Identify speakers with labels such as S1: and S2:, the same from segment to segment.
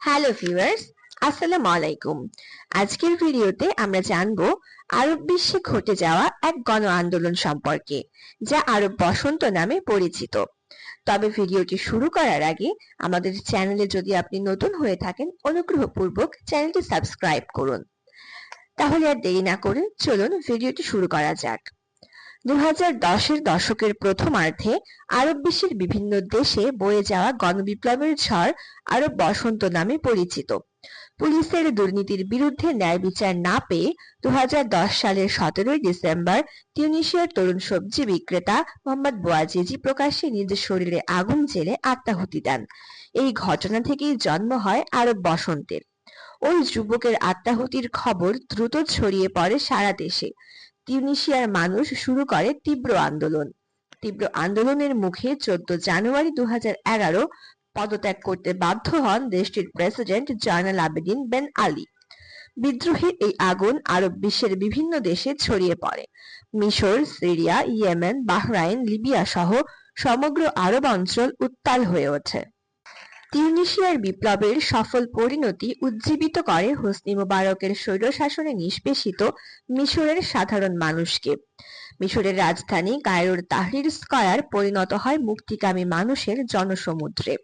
S1: Hello viewers, আসসালামু আলাইকুম। আজকের ভিডিওতে আমরা জানব আরব বিশ্বে ঘটে যাওয়া এক গণ আন্দোলন সম্পর্কে, যা আরব বসন্ত নামে পরিচিত। তবে ভিডিওটি শুরু করার আগে আমাদের চ্যানেলে যদি আপনি নতুন হয়ে থাকেন, অনুগ্রহপূর্বক চ্যানেলটি সাবস্ক্রাইব করুন। তাহলে আর দেরি না করে চলুন ভিডিওটি শুরু করা যাক। দু দশের দশকের প্রথমার্ধে আরব বিশ্বের বিভিন্ন দেশে বয়ে যাওয়া গণবিপ্লবের ঝড় আরব বসন্ত নামে পরিচিত। পুলিশের দুর্নীতির বিরুদ্ধে ন্যায় বিচার না পেয়ে দুই হাজার দশ সালের সতেরোই ডিসেম্বর তিউনিশিয়ার তরুণ সবজি বিক্রেতা মোহাম্মদ বোয়াজিজি প্রকাশ্যে নিজের শরীরে আগুন জেলে আত্মাহুতি দেন। এই ঘটনা থেকেই জন্ম হয় আরব বসন্তের। ওই যুবকের আত্মাহুতির খবর দ্রুত ছড়িয়ে পড়ে সারা দেশে। তিউনিশিয়ার মানুষ শুরু করে তীব্র আন্দোলন। তীব্র আন্দোলনের মুখে চোদ্দ জানুয়ারি দু হাজার এগারো পদত্যাগ করতে বাধ্য হন দেশটির president Zine El Abidine Ben Ali. বিদ্রোহের এই আগুন আরব বিশ্বের বিভিন্ন দেশে ছড়িয়ে পড়ে। মিশর, সিরিয়া, ইয়েমেন, বাহরাইন, লিবিয়া সহ সমগ্র আরব অঞ্চল উত্তাল হয়ে ওঠে। তিউনিশিয়ার বিপ্লবের সফল পরিণতি উজ্জীবিত করে হোসনি মোবারকের স্বৈরশাসনে নিষ্পেষিত মিশরের সাধারণ মানুষকে। মিশরের রাজধানী কায়রোর তাহরির স্কয়ার পরিণত হয় মুক্তিকামী মানুষের জনসমুদ্রে।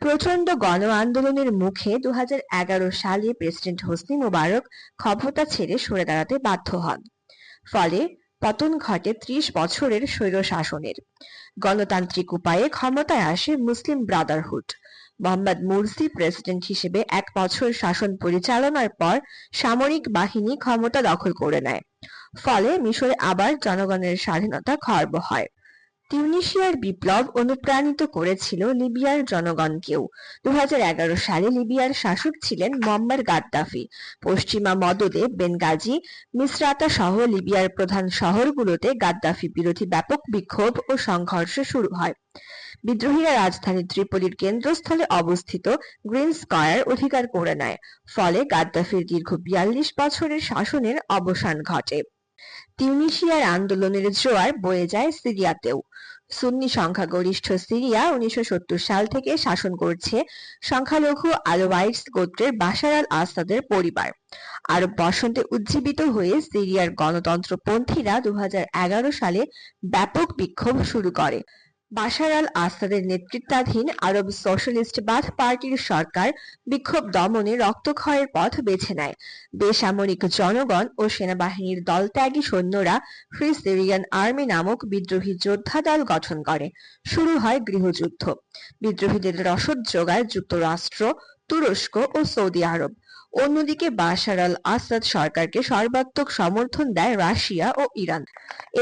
S1: প্রচণ্ড গণ আন্দোলনের মুখে দু হাজার এগারো সালে প্রেসিডেন্ট হোসনি মোবারক ক্ষমতা ছেড়ে সরে দাঁড়াতে বাধ্য হন। ফলে পতন ঘটে ত্রিশ বছরের স্বৈর শাসনের গণতান্ত্রিক উপায়ে ক্ষমতায় আসে Muslim brotherhood. Mohammed Morsi president হিসেবে এক বছর শাসন পরিচালনার পর সামরিক বাহিনী ক্ষমতা দখল করে নেয়। ফলে মিশরে আবার জনগণের স্বাধীনতা খর্ব হয়। তিউনিশিয়ার বিপ্লব অনুপ্রাণিত করেছিল লিবিয়ার জনগণকেও। দুই হাজার এগারো সালে লিবিয়ার শাসক ছিলেন মোহাম্মদ গাদ্দাফি। পশ্চিমা মদদে বেনগাজি, মিসরাতা সহ লিবিয়ার প্রধান শহরগুলোতে গাদ্দাফি বিরোধী ব্যাপক বিক্ষোভ ও সংঘর্ষ শুরু হয়। বিদ্রোহীরা রাজধানী ত্রিপলির কেন্দ্রস্থলে অবস্থিত গ্রিন স্কয়ার অধিকার করে নেয়। ফলে গাদ্দাফির দীর্ঘ বিয়াল্লিশ বছরের শাসনের অবসান ঘটে। তিউনিশিয়ার আন্দোলনের জোয়ার বয়ে যায় সিরিয়াতেও। সুন্নি সংখ্যাগরিষ্ঠ সিরিয়া উনিশশো সত্তর সাল থেকে শাসন করছে সংখ্যালঘু আলোবাইস গোত্রের বাশার আল আসাদের পরিবার। আরব বসন্তে উজ্জীবিত হয়ে সিরিয়ার গণতন্ত্রপন্থীরা দু হাজার এগারো সালে ব্যাপক বিক্ষোভ শুরু করে। বাশার আল আসাদের নেতৃত্বাধীন আরব সোশ্যালিস্ট বাথ পার্টির সরকার বিক্ষোভ দমনে রক্তক্ষয়ের পথ বেছে নেয়। বেসামরিক জনগণ ও সেনাবাহিনীর দলত্যাগী সৈন্যরা ফ্রি সিরিয়ান আর্মি নামক বিদ্রোহী যোদ্ধা দল গঠন করে। শুরু হয় গৃহযুদ্ধ। বিদ্রোহীদের রসদ যোগায় যুক্তরাষ্ট্র, তুরস্ক ও সৌদি আরব। অন্যদিকে বাশার আল আসাদ সরকারকে সর্বাত্মক সমর্থন দেয় রাশিয়া ও ইরান।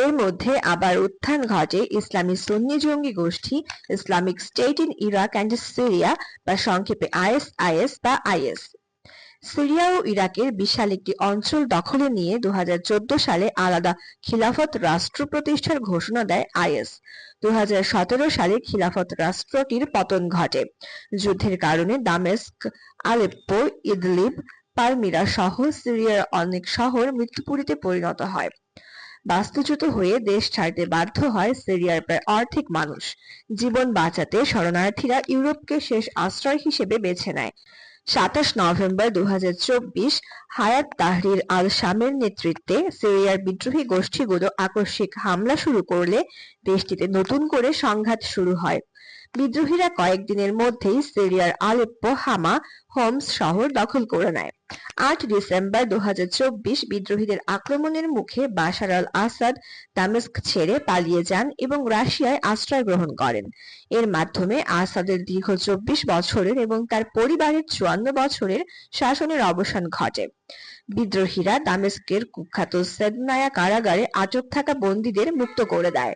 S1: এর মধ্যে আবার উত্থান ঘটে ইসলামী সুন্নি জঙ্গি গোষ্ঠী, Islamic State in Iraq and Syria বা সংক্ষেপে আইএস আইএস বা আইএস। সিরিয়া ও ইরাকের বিশাল একটি অঞ্চল দখলে নিয়ে দু হাজার চোদ্দ সালে আলাদা খিলাফত রাষ্ট্র প্রতিষ্ঠার ঘোষণা দেয় আইএস। দু হাজার সতেরো সালে খিলাফত রাষ্ট্রটির পতন ঘটে। যুদ্ধের কারণে দামেস্ক, আলেপ্পো, ইদলিব পালমিরা সহ সিরিয়ার অনেক শহর মৃত্যুপুরীতে পরিণত হয়। বাস্তুচ্যুত হয়ে দেশ ছাড়তে বাধ্য হয় সিরিয়ার প্রায় অর্ধেক মানুষ। জীবন বাঁচাতে শরণার্থীরা ইউরোপকে শেষ আশ্রয় হিসেবে বেছে নেয়। সাতাশ নভেম্বর দু হাজার চব্বিশ হায়াত তাহরির আল শামের নেতৃত্বে সিরিয়ার বিদ্রোহী গোষ্ঠীগুলো আকস্মিক হামলা শুরু করলে দেশটিতে নতুন করে সংঘাত শুরু হয়। বিদ্রোহীরা কয়েকদিনের মধ্যেই সিরিয়ার আলেপ্পো হামা হোমস শহর দখল করে নেয়। আট ডিসেম্বর দু বিদ্রোহীদের আক্রমণের মুখে বাশার আল আসাদ দামেস্ক ছেড়ে পালিয়ে যান এবং রাশিয়ায় আশ্রয় গ্রহণ করেন। এর মাধ্যমে আসাদের দীর্ঘ চব্বিশ বছরের এবং তার পরিবারের চুয়ান্ন বছরের শাসনের অবসান ঘটে। বিদ্রোহীরা দামেস্কের কুখ্যাত সেদনায়া কারাগারে আটক থাকা বন্দীদের মুক্ত করে দেয়।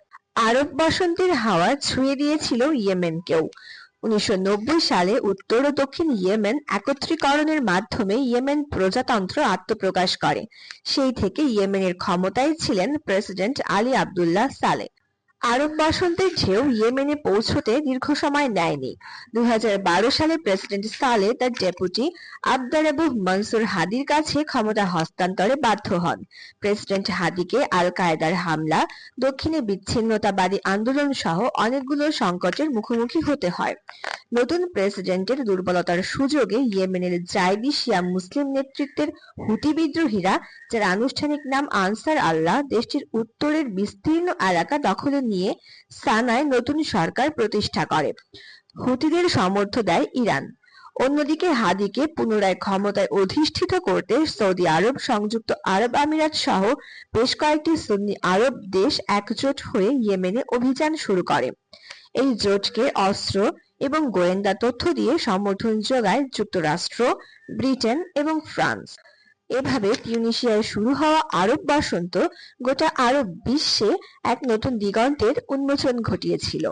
S1: আরব বসন্তের হাওয়া ছুঁয়ে দিয়েছিল ইয়েমেনকেও। উনিশশো নব্বই সালে উত্তর ও দক্ষিণ ইয়েমেন একত্রীকরণের মাধ্যমে ইয়েমেন প্রজাতন্ত্র আত্মপ্রকাশ করে। সেই থেকে ইয়েমেনের ক্ষমতায় ছিলেন প্রেসিডেন্ট আলী আবদুল্লাহ সালে। আরব বসন্তের ঢেউ ইয়েমেনে পৌঁছতে দীর্ঘ সময় নেয়নি। দুই সালে প্রেসিডেন্ট সালে তার ডেপুটি আবদারাবু মনসুর হাদির কাছে ক্ষমতা হস্তান্তরে বাধ্য হন। প্রেসিডেন্ট হাদিকে আল কায়দার হামলা, দক্ষিণে বিচ্ছিন্নতাবাদী আন্দোলন সহ অনেকগুলো সংকটের মুখোমুখি হতে হয়। নতুন প্রেসিডেন্টের দুর্বলতার সুযোগে ইয়েমেনের জাইদি শিয়া মুসলিম নেতৃত্বের হুতি বিদ্রোহীরা, যার আনুষ্ঠানিক নাম আনসার আল্লাহ, দেশটির উত্তরের বিস্তীর্ণ এলাকা দখলে নিয়ে সানায় নতুন সরকার প্রতিষ্ঠা করে। হুতিদের সমর্থ দেয় ইরান। অন্যদিকে হাদিকে পুনরায় ক্ষমতায় অধিষ্ঠিত করতে সৌদি আরব, সংযুক্ত আরব আমিরাত সহ বেশ কয়েকটি সুন্নি আরব দেশ একজোট হয়ে ইয়েমেনে অভিযান শুরু করে। এই জোটকে অস্ত্র এবং গোয়েন্দা তথ্য দিয়ে সমর্থন যোগায় যুক্তরাষ্ট্র, ব্রিটেন এবং ফ্রান্স। এভাবে তিউনিসিয়ায় শুরু হওয়া আরব বসন্ত গোটা আরব বিশ্বে এক নতুন দিগন্তের উন্মোচন ঘটিয়েছিল।